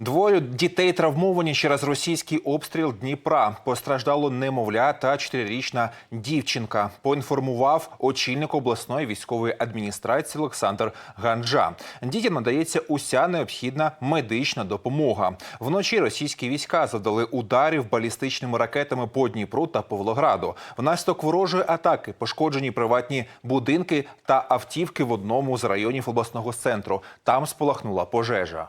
Двоє дітей травмовані через російський обстріл Дніпра. Постраждало немовля та чотирирічна дівчинка. Поінформував очільник обласної військової адміністрації Олександр Ганджа. Дітям надається уся необхідна медична допомога. Вночі російські війська завдали ударів балістичними ракетами по Дніпру та Павлограду. Внаслідок ворожої атаки пошкоджені приватні будинки та автівки в одному з районів обласного центру. Там спалахнула пожежа.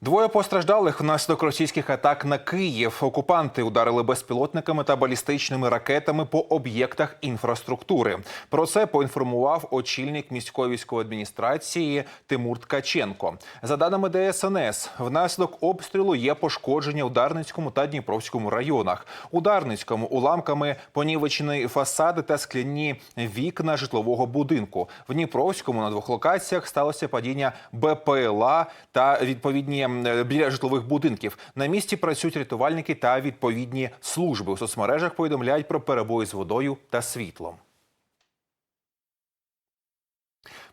Двоє постраждалих внаслідок російських атак на Київ. Окупанти ударили безпілотниками та балістичними ракетами по об'єктах інфраструктури. Про це поінформував очільник міської військової адміністрації Тимур Ткаченко. За даними ДСНС, внаслідок обстрілу є пошкодження у Дарницькому та Дніпровському районах. У Дарницькому уламками понівечені фасади та скляні вікна житлового будинку. В Дніпровському на двох локаціях сталося падіння БПЛА та відповідні біля житлових будинків. На місці працюють рятувальники та відповідні служби. У соцмережах повідомляють про перебої з водою та світлом.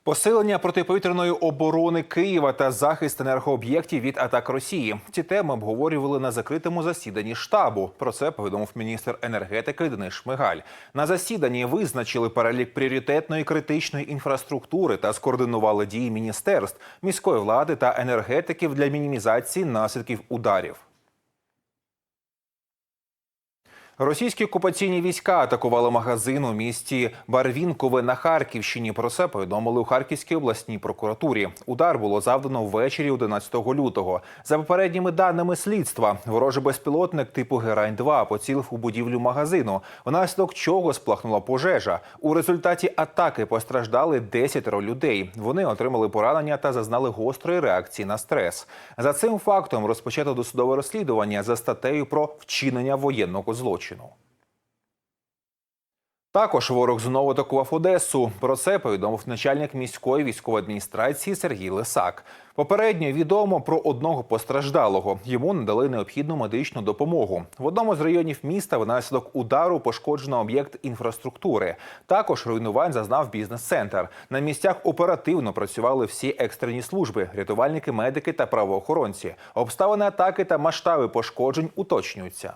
Посилення протиповітряної оборони Києва та захист енергооб'єктів від атак Росії. Ці теми обговорювали на закритому засіданні штабу. Про це повідомив міністр енергетики Денис Шмигаль. На засіданні визначили перелік пріоритетної критичної інфраструктури та скоординували дії міністерств, міської влади та енергетиків для мінімізації наслідків ударів. Російські окупаційні війська атакували магазин у місті Барвінкове на Харківщині. Про це повідомили у Харківській обласній прокуратурі. Удар було завдано ввечері 11 лютого. За попередніми даними слідства, ворожий безпілотник типу Герань 2 поцілив у будівлю магазину, внаслідок чого сплахнула пожежа. У результаті атаки постраждали 10 людей. Вони отримали поранення та зазнали гострої реакції на стрес. За цим фактом розпочато досудове розслідування за статтею про вчинення воєнного злочину. Також ворог знову атакував Одесу. Про це повідомив начальник міської військової адміністрації Сергій Лисак. Попередньо відомо про одного постраждалого. Йому надали необхідну медичну допомогу. В одному з районів міста внаслідок удару пошкоджено об'єкт інфраструктури. Також руйнувань зазнав бізнес-центр. На місцях оперативно працювали всі екстрені служби: рятувальники, медики та правоохоронці. Обставини атаки та масштаби пошкоджень уточнюються.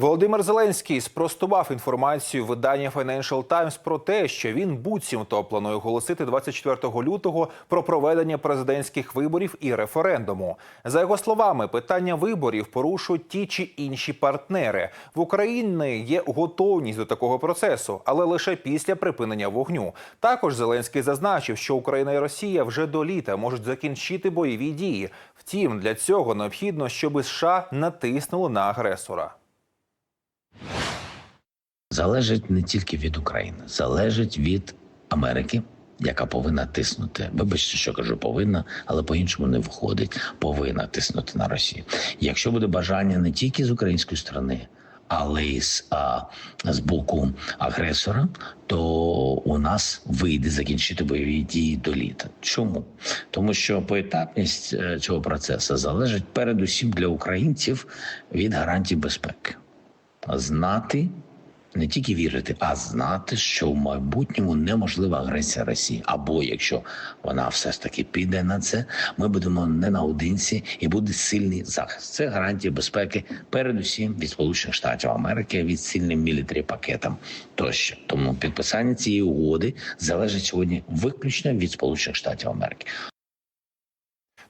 Володимир Зеленський спростував інформацію видання Financial Times про те, що він буцімто планує оголосити 24 лютого про проведення президентських виборів і референдуму. За його словами, питання виборів порушують ті чи інші партнери. В Україні є готовність до такого процесу, але лише після припинення вогню. Також Зеленський зазначив, що Україна і Росія вже до літа можуть закінчити бойові дії. Втім, для цього необхідно, щоб США натиснули на агресора. Залежить не тільки від України, залежить від Америки, яка повинна тиснути. Вибачте, що кажу, повинна, але по-іншому не виходить. Повинна тиснути на Росію. Якщо буде бажання не тільки з української сторони. Але й з, а, з боку агресора, то у нас вийде закінчити бойові дії до літа. Чому? Тому що поетапність е, цього процесу залежить передусім для українців від гарантій безпеки. Знати не тільки вірити, а знати, що в майбутньому неможлива агресія Росії. Або якщо вона все ж таки піде на це, ми будемо не наодинці і буде сильний захист. Це гарантія безпеки, передусім від Сполучених Штатів Америки, від сильним мілітарі пакетам тощо. Тому підписання цієї угоди залежить сьогодні виключно від Сполучених Штатів Америки.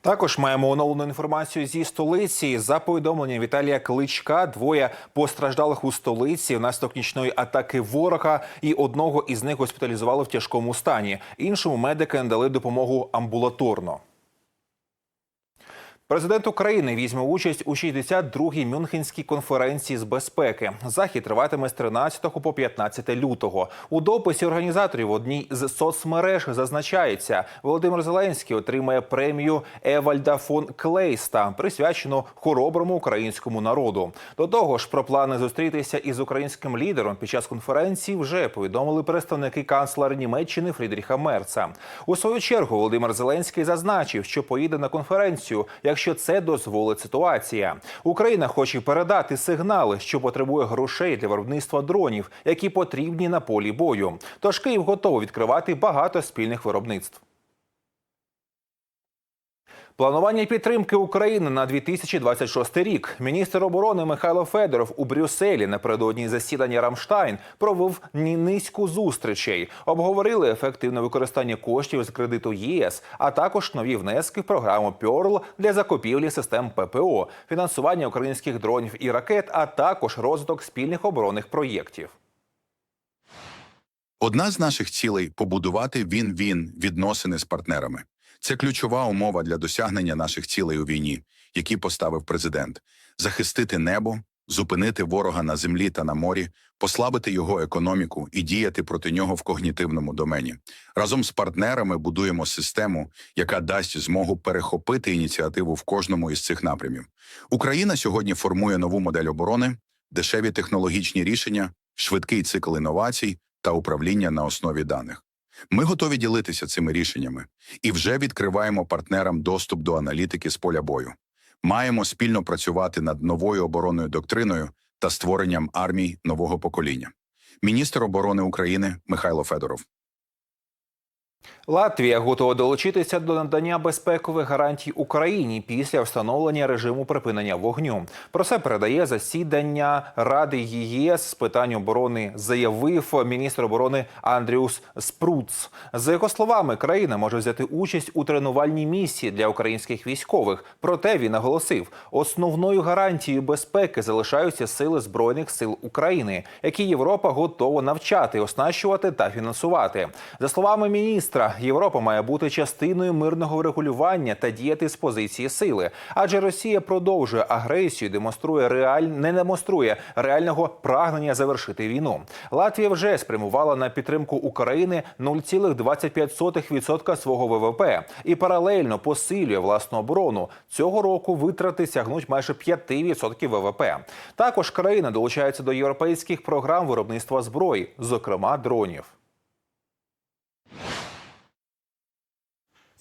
Також маємо оновлену інформацію зі столиці. За повідомленням Віталія Кличка, двоє постраждалих у столиці внаслідок нічної атаки ворога, і одного із них госпіталізували в тяжкому стані. Іншому медики надали допомогу амбулаторно. Президент України візьме участь у 62-й Мюнхенській конференції з безпеки. Захід триватиме з 13 по 15 лютого. У дописі організаторів одній з соцмереж зазначається, Володимир Зеленський отримає премію Евальда фон Клейста, присвячену хороброму українському народу. До того ж, про плани зустрітися із українським лідером під час конференції вже повідомили представники канцлера Німеччини Фрідріха Мерца. У свою чергу Володимир Зеленський зазначив, що поїде на конференцію, якщо якщо це дозволить ситуація. Україна хоче передати сигнали, що потребує грошей для виробництва дронів, які потрібні на полі бою. Тож Київ готовий відкривати багато спільних виробництв. Планування підтримки України на 2026 рік. Міністр оборони Михайло Федоров у Брюсселі напередодні засідання Рамштайн провів низку зустрічей. Обговорили ефективне використання коштів з кредиту ЄС, а також нові внески в програму Пьорл для закупівлі систем ППО, фінансування українських дронів і ракет, а також розвиток спільних оборонних проєктів. Одна з наших цілей побудувати він-він відносини з партнерами. Це ключова умова для досягнення наших цілей у війні, які поставив президент: захистити небо, зупинити ворога на землі та на морі, послабити його економіку і діяти проти нього в когнітивному домені. Разом з партнерами будуємо систему, яка дасть змогу перехопити ініціативу в кожному із цих напрямів. Україна сьогодні формує нову модель оборони, дешеві технологічні рішення, швидкий цикл інновацій та управління на основі даних. Ми готові ділитися цими рішеннями і вже відкриваємо партнерам доступ до аналітики з поля бою. Маємо спільно працювати над новою оборонною доктриною та створенням армій нового покоління. Міністр оборони України Михайло Федоров. Латвія готова долучитися до надання безпекових гарантій Україні після встановлення режиму припинення вогню. Про це передає засідання Ради ЄС з питань оборони. Заявив міністр оборони Андріус Спруц. За його словами, країна може взяти участь у тренувальній місії для українських військових. Проте він наголосив, основною гарантією безпеки залишаються сили збройних сил України, які Європа готова навчати, оснащувати та фінансувати. За словами міністра, Європа має бути частиною мирного врегулювання та діяти з позиції сили, адже Росія продовжує агресію, демонструє реаль... не демонструє реального прагнення завершити війну. Латвія вже спрямувала на підтримку України 0,25% свого ВВП і паралельно посилює власну оборону. Цього року витрати сягнуть майже 5% ВВП. Також країна долучається до європейських програм виробництва зброї, зокрема дронів.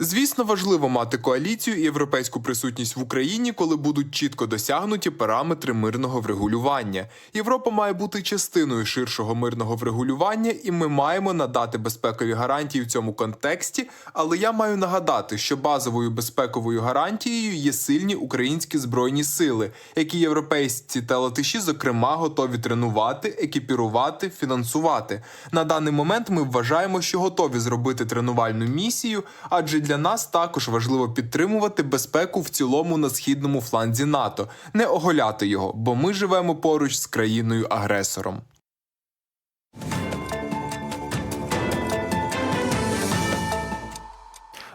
Звісно, важливо мати коаліцію і європейську присутність в Україні, коли будуть чітко досягнуті параметри мирного врегулювання. Європа має бути частиною ширшого мирного врегулювання, і ми маємо надати безпекові гарантії в цьому контексті. Але я маю нагадати, що базовою безпековою гарантією є сильні українські збройні сили, які європейці та латиші, зокрема, готові тренувати, екіпірувати, фінансувати. На даний момент ми вважаємо, що готові зробити тренувальну місію, адже для нас також важливо підтримувати безпеку в цілому на східному фланзі НАТО, не оголяти його, бо ми живемо поруч з країною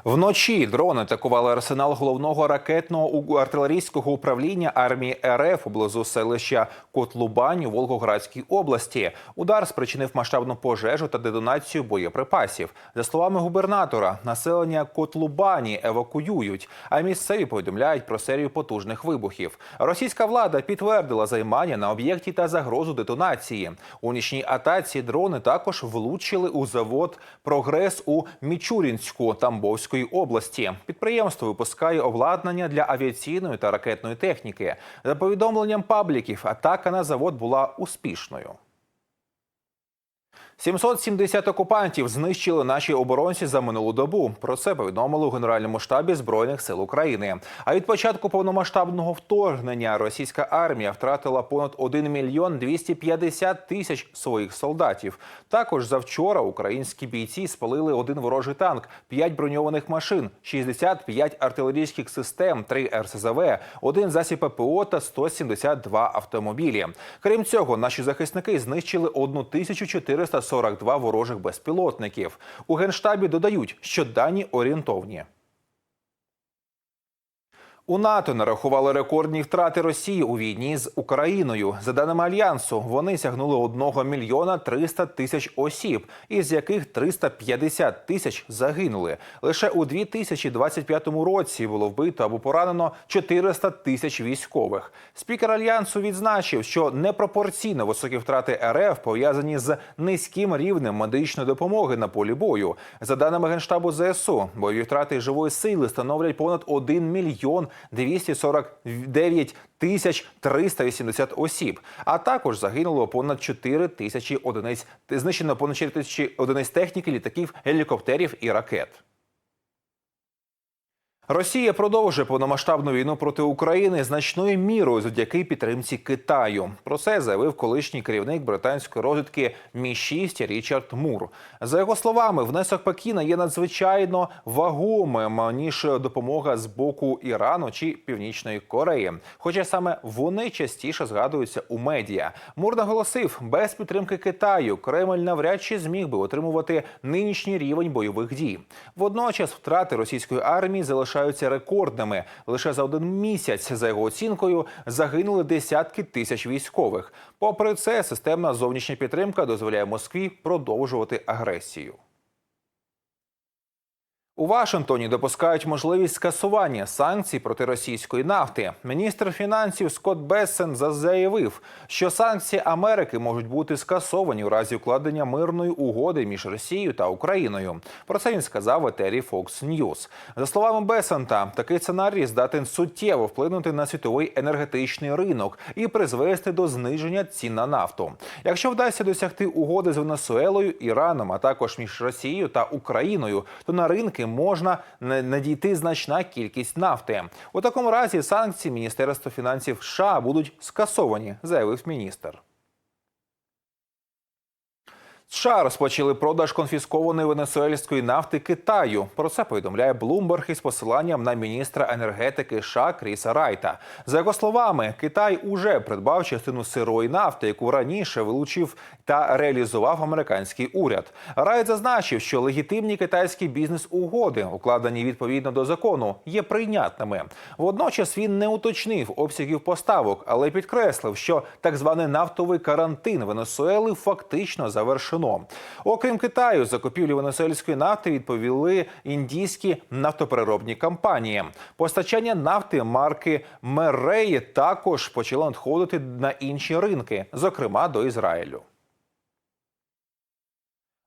Вночі дрони атакували арсенал головного ракетного у- артилерійського управління армії РФ поблизу селища Котлубань у Волгоградській області. Удар спричинив масштабну пожежу та детонацію боєприпасів. За словами губернатора, населення Котлубані евакуюють, а місцеві повідомляють про серію потужних вибухів. Російська влада підтвердила займання на об'єкті та загрозу детонації. У нічній атаці дрони також влучили у завод Прогрес у Мічурінську Тамбовської області. Підприємство випускає обладнання для авіаційної та ракетної техніки. За повідомленням пабліків, атака на завод була успішною. 770 окупантів знищили наші оборонці за минулу добу. Про це повідомили у Генеральному штабі Збройних сил України. А від початку повномасштабного вторгнення російська армія втратила понад 1 мільйон 250 тисяч своїх солдатів. Також завчора українські бійці спалили один ворожий танк, 5 броньованих машин, 65 артилерійських систем, 3 РСЗВ, один засіб ППО та 172 автомобілі. Крім цього, наші захисники знищили 1442 ворожих безпілотників. У генштабі додають, що дані орієнтовні. У НАТО нарахували рекордні втрати Росії у війні з Україною. За даними альянсу, вони сягнули 1 мільйона 300 тисяч осіб, із яких 350 тисяч загинули. Лише у 2025 році було вбито або поранено 400 тисяч військових. Спікер альянсу відзначив, що непропорційно високі втрати РФ пов'язані з низьким рівнем медичної допомоги на полі бою. За даними генштабу ЗСУ, бойові втрати живої сили становлять понад 1 мільйон 249 тисяч 380 осіб, а також загинуло понад 4 тисячі одиниць, знищено понад 4 тисячі одиниць техніки, літаків, гелікоптерів і ракет. Росія продовжує повномасштабну війну проти України значною мірою завдяки підтримці Китаю. Про це заявив колишній керівник британської розвідки Мі 6 Річард Мур. За його словами, внесок Пекіна є надзвичайно вагомим ніж допомога з боку Ірану чи Північної Кореї. Хоча саме вони частіше згадуються у медіа. Мур наголосив, без підтримки Китаю Кремль навряд чи зміг би отримувати нинішній рівень бойових дій. Водночас втрати російської армії залишаються рекордними. Лише за один місяць, за його оцінкою, загинули десятки тисяч військових. Попри це, системна зовнішня підтримка дозволяє Москві продовжувати агресію. У Вашингтоні допускають можливість скасування санкцій проти російської нафти. Міністр фінансів Скотт Бессен заявив, що санкції Америки можуть бути скасовані у разі укладення мирної угоди між Росією та Україною. Про це він сказав в етері Fox News. За словами Бесента, такий сценарій здатен суттєво вплинути на світовий енергетичний ринок і призвести до зниження цін на нафту. Якщо вдасться досягти угоди з Венесуелою, Іраном, а також між Росією та Україною, то на ринки можна не- надійти значна кількість нафти. У такому разі санкції Міністерства фінансів США будуть скасовані, заявив міністр. США розпочали продаж конфіскованої венесуельської нафти Китаю. Про це повідомляє Bloomberg із посиланням на міністра енергетики США Кріса Райта. За його словами, Китай уже придбав частину сирої нафти, яку раніше вилучив та реалізував американський уряд. Райт зазначив, що легітимні китайські бізнес-угоди, укладені відповідно до закону, є прийнятними. Водночас він не уточнив обсягів поставок, але підкреслив, що так званий нафтовий карантин Венесуели фактично завершено. Окрім Китаю, закупівлі венесуельської нафти відповіли індійські нафтопереробні компанії. Постачання нафти марки Мереї також почало надходити на інші ринки, зокрема до Ізраїлю.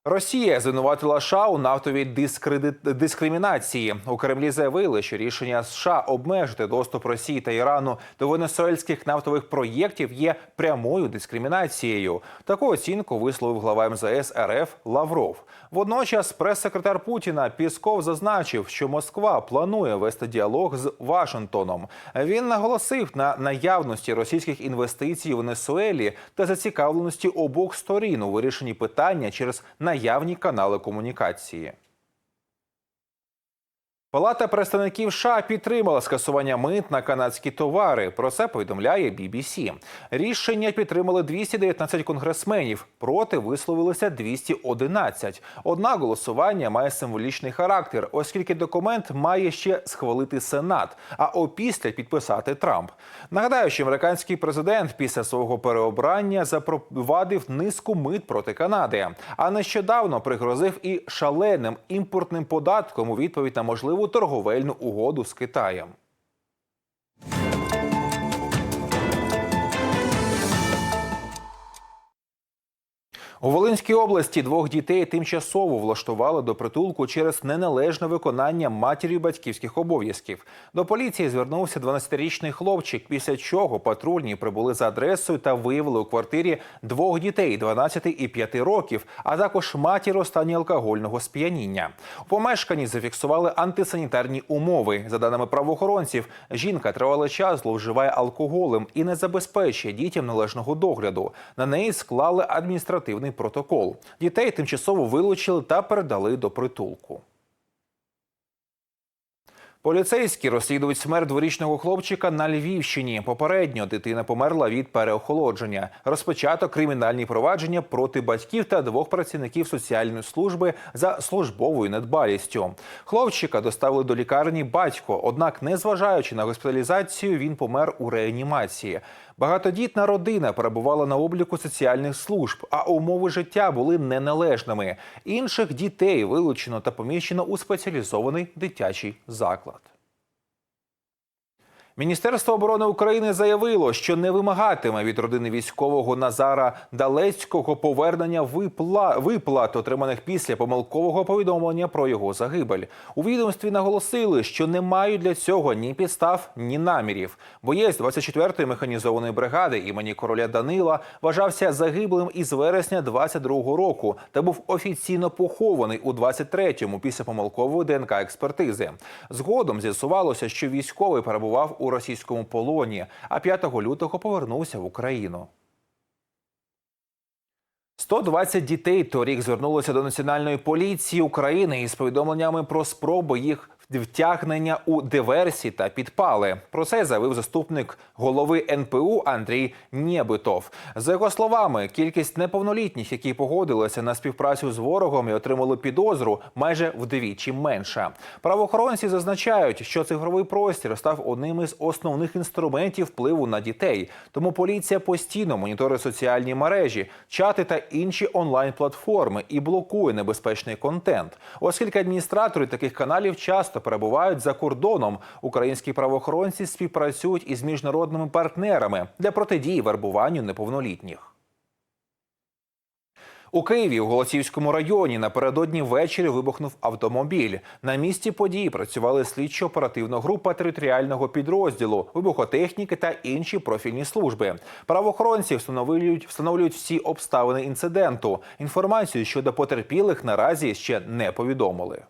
Росія звинуватила США у нафтовій дискредит- дискримінації. У Кремлі заявили, що рішення США обмежити доступ Росії та Ірану до венесуельських нафтових проєктів є прямою дискримінацією. Таку оцінку висловив глава МЗС РФ Лавров. Водночас прес-секретар Путіна Пісков зазначив, що Москва планує вести діалог з Вашингтоном. Він наголосив на наявності російських інвестицій у Венесуелі та зацікавленості обох сторін у вирішенні питання через наявні канали комунікації. Палата представників США підтримала скасування мит на канадські товари. Про це повідомляє BBC. Рішення підтримали 219 конгресменів. Проти висловилося 211. Однак голосування має символічний характер, оскільки документ має ще схвалити Сенат, а опісля підписати Трамп. Нагадаю, що американський президент після свого переобрання запровадив низку мит проти Канади, а нещодавно пригрозив і шаленим імпортним податком у відповідь на можливу торговельну угоду з Китаєм. У Волинській області двох дітей тимчасово влаштували до притулку через неналежне виконання матір'ю батьківських обов'язків. До поліції звернувся 12-річний хлопчик, після чого патрульні прибули за адресою та виявили у квартирі двох дітей 12 і 5 років, а також матір у стані алкогольного сп'яніння. У помешканні зафіксували антисанітарні умови. За даними правоохоронців, жінка тривалий час зловживає алкоголем і не забезпечує дітям належного догляду. На неї склали адміністративний протокол. Дітей тимчасово вилучили та передали до притулку. Поліцейські розслідують смерть дворічного хлопчика на Львівщині. Попередньо дитина померла від переохолодження. Розпочато кримінальні провадження проти батьків та двох працівників соціальної служби за службовою недбалістю. Хлопчика доставили до лікарні батько. Однак, незважаючи на госпіталізацію, він помер у реанімації. Багатодітна родина перебувала на обліку соціальних служб, а умови життя були неналежними. Інших дітей вилучено та поміщено у спеціалізований дитячий заклад. Міністерство оборони України заявило, що не вимагатиме від родини військового Назара Далецького повернення випла... виплат, отриманих після помилкового повідомлення про його загибель. У відомстві наголосили, що не мають для цього ні підстав, ні намірів. Боєць 24-ї механізованої бригади імені короля Данила вважався загиблим із вересня 22-го року та був офіційно похований у 23-му після помилкової ДНК експертизи. Згодом з'ясувалося, що військовий перебував у російському полоні, а 5 лютого повернувся в Україну. 120 дітей торік звернулося до національної поліції України із повідомленнями про спроби їх втягнення у диверсії та підпали. Про це заявив заступник голови НПУ Андрій Нєбитов. За його словами, кількість неповнолітніх, які погодилися на співпрацю з ворогом і отримали підозру, майже вдвічі менша. Правоохоронці зазначають, що цифровий простір став одним із основних інструментів впливу на дітей. Тому поліція постійно моніторить соціальні мережі, чати та інші онлайн-платформи і блокує небезпечний контент, оскільки адміністратори таких каналів часто перебувають за кордоном. Українські правоохоронці співпрацюють із міжнародними партнерами для протидії вербуванню неповнолітніх. У Києві у Голосіївському районі напередодні ввечері вибухнув автомобіль. На місці події працювали слідчо-оперативна група територіального підрозділу, вибухотехніки та інші профільні служби. Правоохоронці встановлюють, встановлюють всі обставини інциденту. Інформацію щодо потерпілих наразі ще не повідомили.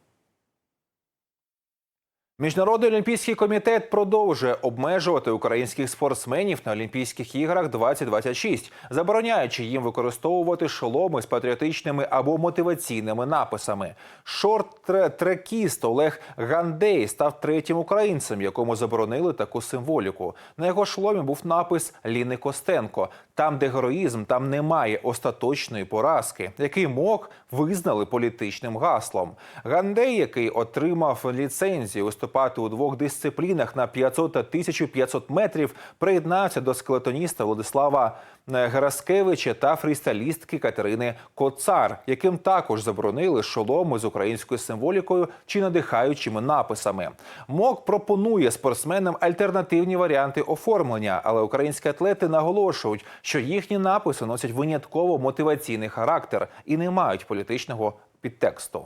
Міжнародний олімпійський комітет продовжує обмежувати українських спортсменів на Олімпійських іграх 2026, забороняючи їм використовувати шоломи з патріотичними або мотиваційними написами. Шорт-трекіст Олег Гандей став третім українцем, якому заборонили таку символіку. На його шоломі був напис Ліни Костенко: там, де героїзм, там немає остаточної поразки, який МОК визнали політичним гаслом. Гандей, який отримав ліцензію виступати у двох дисциплінах на 500 та 1500 метрів, приєднався до скелетоніста Владислава е, Гераскевича та фрістайлістки Катерини Коцар, яким також заборонили шоломи з українською символікою чи надихаючими написами. МОК пропонує спортсменам альтернативні варіанти оформлення, але українські атлети наголошують, що їхні написи носять винятково мотиваційний характер і не мають політичного підтексту.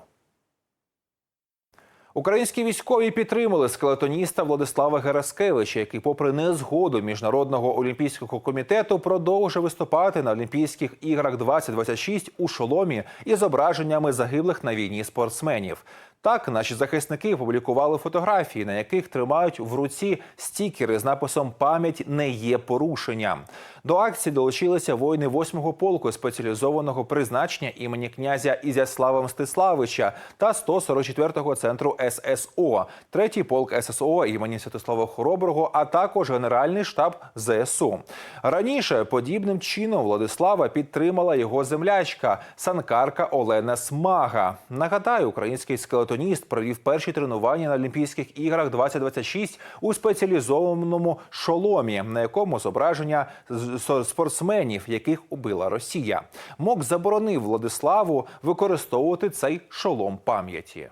Українські військові підтримали скелетоніста Владислава Гераскевича, який, попри незгоду міжнародного олімпійського комітету, продовжує виступати на Олімпійських іграх 2026 у шоломі із зображеннями загиблих на війні спортсменів. Так, наші захисники опублікували фотографії, на яких тримають в руці стікери з написом Пам'ять не є порушенням. До акції долучилися воїни 8-го полку спеціалізованого призначення імені князя Ізяслава Мстиславича та 144-го центру ССО, третій полк ССО імені Святослава Хороброго, а також Генеральний штаб ЗСУ. Раніше подібним чином Владислава підтримала його землячка санкарка Олена Смага. Нагадаю, український скелетоніст провів перші тренування на Олімпійських іграх 2026 у спеціалізованому шоломі, на якому зображення з- спортсменів, яких убила Росія. МОК заборонив Владиславу використовувати цей шолом пам'яті.